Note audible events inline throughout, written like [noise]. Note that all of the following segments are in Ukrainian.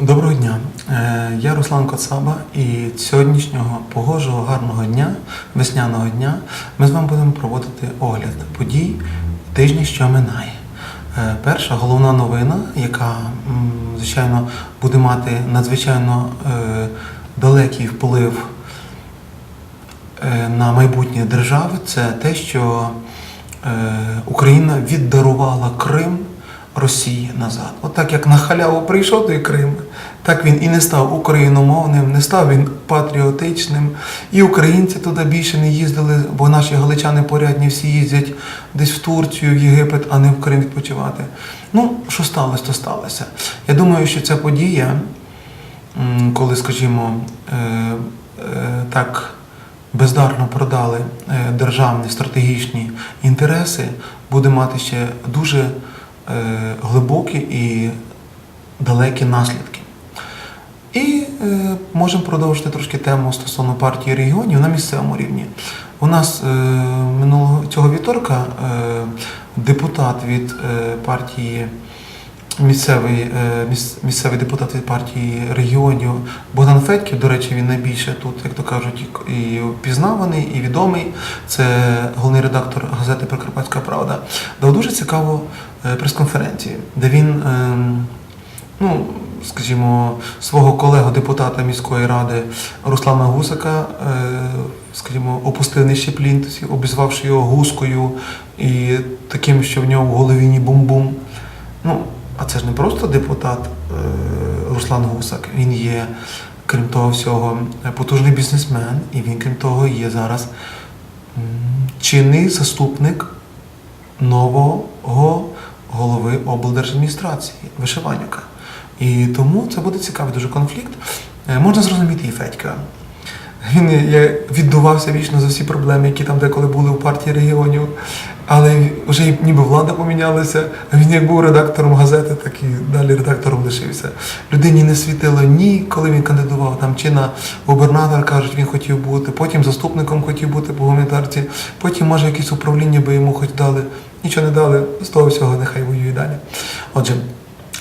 Доброго дня. Е, Я Руслан Коцаба і сьогоднішнього погожого гарного дня, весняного дня, ми з вами будемо проводити огляд подій тижня, що минає. Е, Перша головна новина, яка, звичайно, буде мати надзвичайно е, далекий вплив на майбутнє держави, це те, що Україна віддарувала Крим Росії назад. От так як на халяву прийшов той Крим, так він і не став україномовним, не став він патріотичним. І українці туди більше не їздили, бо наші галичани порядні всі їздять десь в Турцію, в Єгипет, а не в Крим відпочивати. Ну, що сталося, то сталося. Я думаю, що ця подія, коли, скажімо, е, е, так бездарно продали е, державні стратегічні інтереси, буде мати ще дуже глибокі і далекі наслідки. І е, можемо продовжити трошки тему стосовно партії регіонів на місцевому рівні. У нас е, минулого цього вівторка е, депутат від е, партії місцевий, е, місцевий депутат від партії регіонів Богдан Федьків, до речі, він найбільше тут, як то кажуть, і впізнаваний, і відомий. Це головний редактор газети Прикарпатська Правда. Дав дуже цікаву е, прес-конференцію, де він. ем, ну, скажімо, свого колегу депутата міської ради Руслана Гусака, е, скажімо, опустив нижче плінтусів, обізвавши його гускою і таким, що в нього в голові ні бум-бум. Ну, а це ж не просто депутат е, Руслан Гусак. Він є, крім того всього, потужний бізнесмен, і він, крім того, є зараз чинний заступник нового голови облдержадміністрації Вишиванюка. І тому це буде цікавий дуже конфлікт. Е, Можна зрозуміти і Федька. Він е, віддувався вічно за всі проблеми, які там деколи були у партії регіонів. Але вже ніби влада помінялася. А він як був редактором газети, так і далі редактором лишився. Людині не світило ні, коли він кандидував там, чи на губернатор, кажуть, він хотів бути, потім заступником хотів бути по гуманітарці, потім, може, якесь управління би йому хоч дали. Нічого не дали, з того всього нехай воює далі. Отже,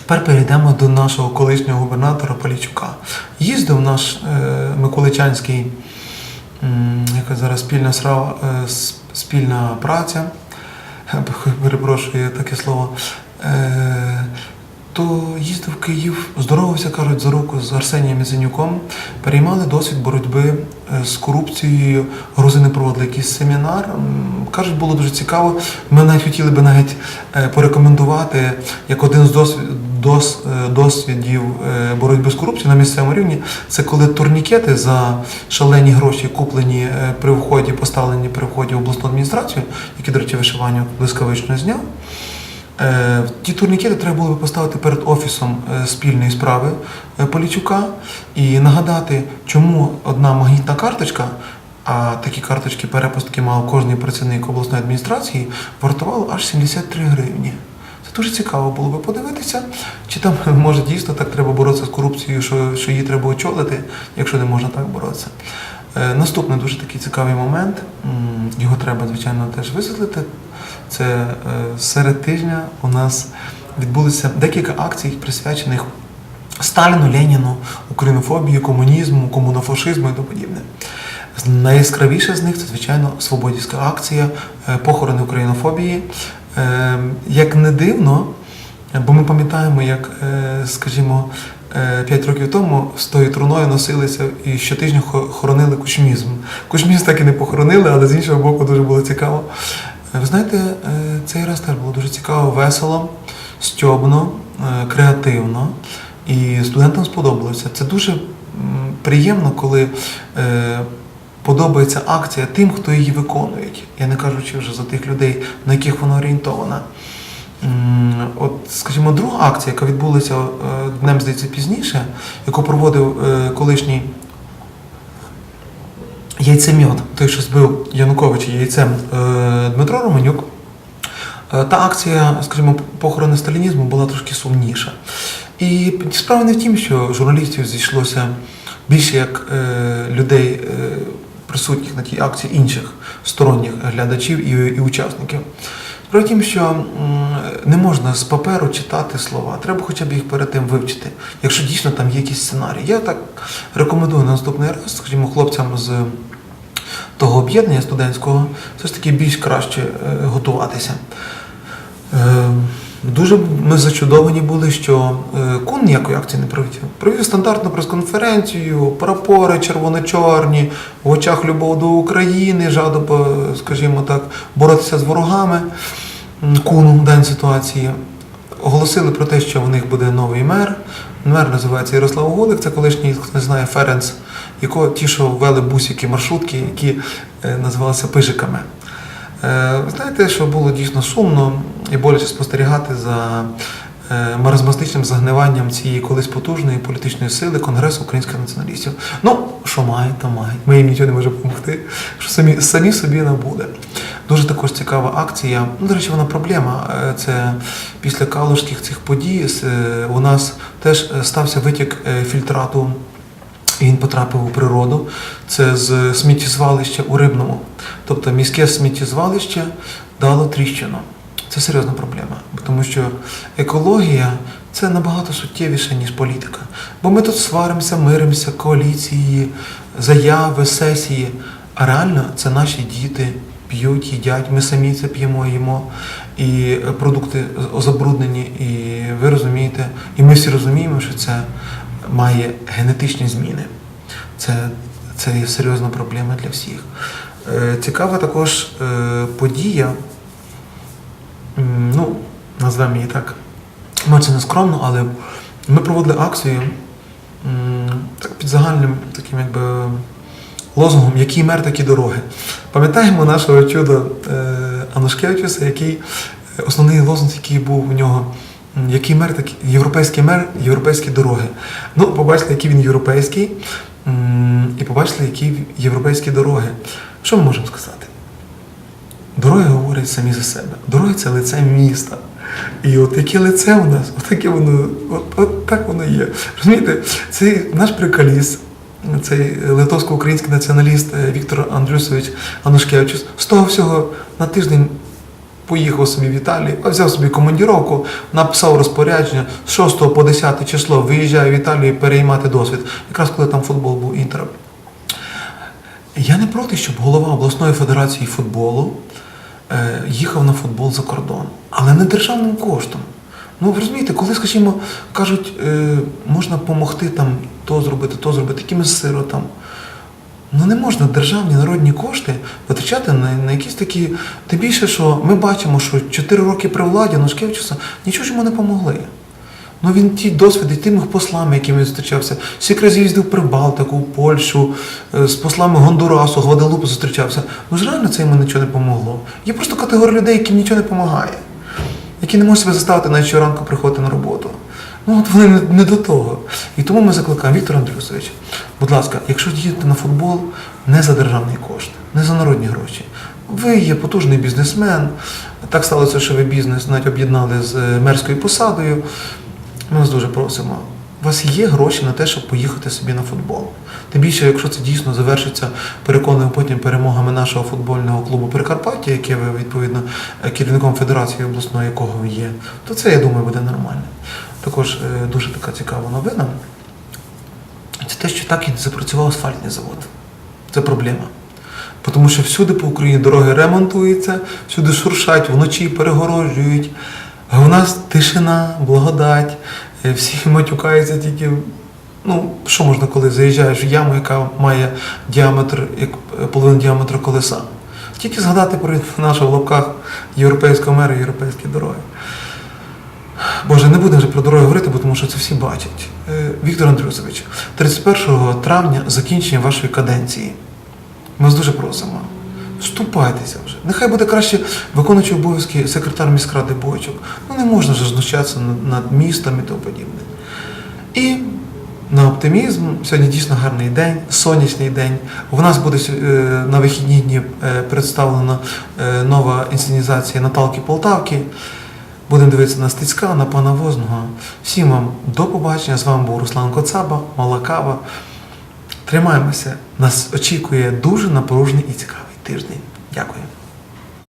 Тепер перейдемо до нашого колишнього губернатора Полічука. Їздив наш е, Миколичанський, е, яка зараз спільна справа, е, спільна праця, перепрошую таке слово. Е, то їздив в Київ, здоровався, кажуть, за руку з Арсенієм Мізенюком, переймали досвід боротьби е, з корупцією. Грузини проводили якийсь семінар. Кажуть, було дуже цікаво. Ми навіть хотіли би навіть е, порекомендувати як один з досвід, дос, е, досвідів боротьби з корупцією на місцевому рівні. Це коли турнікети за шалені гроші куплені при вході, поставлені при вході в обласну адміністрацію, які, до речі, вишивання блискавично зняв. Е, Ті турнікети треба було би поставити перед офісом е, спільної справи е, Полічука і нагадати, чому одна магнітна карточка, а такі карточки перепустки мав кожний працівник обласної адміністрації, вартувала аж 73 гривні. Це дуже цікаво було би подивитися, чи там може дійсно так треба боротися з корупцією, що, що її треба очолити, якщо не можна так боротися. Е, Наступний дуже такий цікавий момент. Його треба, звичайно, теж висвітлити. Це е, серед тижня у нас відбулися декілька акцій, присвячених Сталіну, Леніну, українофобії, комунізму, комунофашизму і тому подібне. Найяскравіша з них це, звичайно, свободівська акція е, похорони українофобії. Е, Як не дивно, бо ми пам'ятаємо, як, скажімо, е, п'ять років тому з тою труною носилися і щотижня хоронили кучмізм. Кучмізм так і не похоронили, але з іншого боку дуже було цікаво. Е, Ви знаєте, е, цей раз теж було дуже цікаво, весело, стьобно, креативно. І студентам сподобалося. Це дуже приємно, коли подобається акція тим, хто її виконує. Я не кажучи вже за тих людей, на яких вона орієнтована. От, скажімо, друга акція, яка відбулася е, днем, здається, пізніше, яку проводив е, колишній яйцемьот, той, що збив Януковича яйцем е, Дмитро Романюк. Та акція, скажімо, похорони сталінізму була трошки сумніша. І справа не в тім, що журналістів зійшлося більше як людей, присутніх на тій акції інших сторонніх глядачів і учасників. В тім, що не можна з паперу читати слова, треба хоча б їх перед тим вивчити, якщо дійсно там є якісь сценарії. Я так рекомендую на наступний раз, скажімо, хлопцям з того об'єднання студентського все ж таки більш краще е, готуватися. Дуже ми зачудовані були, що е, Кун ніякої акції не провів. Провів стандартну прес-конференцію, прапори червоно-чорні, в очах любов до України, жадоба, скажімо так, боротися з ворогами. Куну в даній ситуації. Оголосили про те, що в них буде новий мер. Мер називається Ярослав Гулик, це колишній, хто не знає, Ференц, якого ті, що ввели бусики, маршрутки, які е, називалися пижиками. Е, Ви знаєте, що було дійсно сумно і боляче спостерігати за е, маразматичним загниванням цієї колись потужної політичної сили Конгресу українських націоналістів. Ну, що мають, то мають. Ми їм нічого не можемо допомогти, що самі, самі собі набуде. Дуже також цікава акція. Ну, до речі, вона проблема. Е, Це після калужських цих подій у нас теж стався витік фільтрату він потрапив у природу. Це з сміттєзвалища у Рибному. Тобто міське сміттєзвалище дало тріщину. Це серйозна проблема, тому що екологія це набагато суттєвіше, ніж політика. Бо ми тут сваримося, миримося, коаліції, заяви, сесії. А реально це наші діти п'ють, їдять, ми самі це п'ємо, їмо, і продукти забруднені, і ви розумієте, і ми всі розуміємо, що це має генетичні зміни. Це, це є серйозна проблема для всіх. Е, Цікава також е, подія, ну, назвемо її так, може це не скромно, але ми проводили акцію так, під загальним таким якби лозунгом Який мер, такі дороги. Пам'ятаємо нашого чуда е, Анушкевичуса, який основний лозунг, який був у нього. Який мер, такий європейський мер, європейські дороги. Ну, побачили, який він європейський, і побачили, які європейські дороги. Що ми можемо сказати? Дороги говорять самі за себе. Дороги це лице міста. І от яке лице у нас, от таке воно, от, от так воно є. Розумієте, цей наш приколіст, цей литовсько-український націоналіст е, Віктор Андрюсович Анушкевичус, з того всього на тиждень поїхав собі в Італію, взяв собі командіровку, написав розпорядження з 6 по 10 число виїжджає в Італію переймати досвід. Якраз коли там футбол був інтером. Я не проти, щоб голова обласної федерації футболу е, їхав на футбол за кордон, але не державним коштом. Ну, ви розумієте, коли, скажімо, кажуть, е, можна допомогти там то зробити, то зробити, якимось сиротам. Ну не можна державні народні кошти витрачати на, на якісь такі. Тим більше, що ми бачимо, що 4 роки при владі Нушкевичуса нічого ж йому не помогли. Ну він ті досвіди, тими послами, якими він зустрічався, всі разів їздив в Прибалтику, в Польщу, е, з послами Гондурасу, Гваделупу зустрічався. Ну ж реально це йому нічого не помогло. Є просто категорія людей, яким нічого не допомагає, які не можуть себе заставити навіть щоранку приходити на роботу. Ну от вони не, до того. І тому ми закликаємо Віктор Андрюсович, будь ласка, якщо їдете на футбол, не за державний кошт, не за народні гроші. Ви є потужний бізнесмен. Так сталося, що ви бізнес навіть об'єднали з е, мерською посадою. Ми вас дуже просимо. У вас є гроші на те, щоб поїхати собі на футбол. Тим більше, якщо це дійсно завершиться, переконуємо потім перемогами нашого футбольного клубу Прикарпаття, яке ви відповідно е, керівником федерації обласної, якого ви є, то це, я думаю, буде нормально. Також е, дуже така цікава новина. Це те, що так і не запрацював асфальтний завод. Це проблема. Тому що всюди по Україні дороги ремонтуються, всюди шуршать, вночі перегороджують. А у нас тишина, благодать, е, всі [laughs] матюкаються тільки. Ну, що можна, коли заїжджаєш в яму, яка має діаметр, як е, половину діаметру колеса. Тільки згадати про [laughs] нашого в лапках європейського мера, європейські дороги. Боже, не будемо вже про дороги говорити, бо тому що це всі бачать. Е, Віктор Андрюсович, 31 травня закінчення вашої каденції. Ми вас дуже просимо. Вступайтеся вже. Нехай буде краще виконуючий обов'язки секретар міськради Бойчук. Ну не можна вже знущатися над, містом і тому подібне. І на оптимізм, сьогодні дійсно гарний день, сонячний день. У нас буде е, на вихідні дні е, представлена нова інсценізація Наталки Полтавки. Будемо дивитися на Стицька, на пана Возного. Всім вам до побачення. З вами був Руслан Коцаба, Малакава. Тримаємося. Нас очікує дуже напружений і цікавий тиждень. Дякую.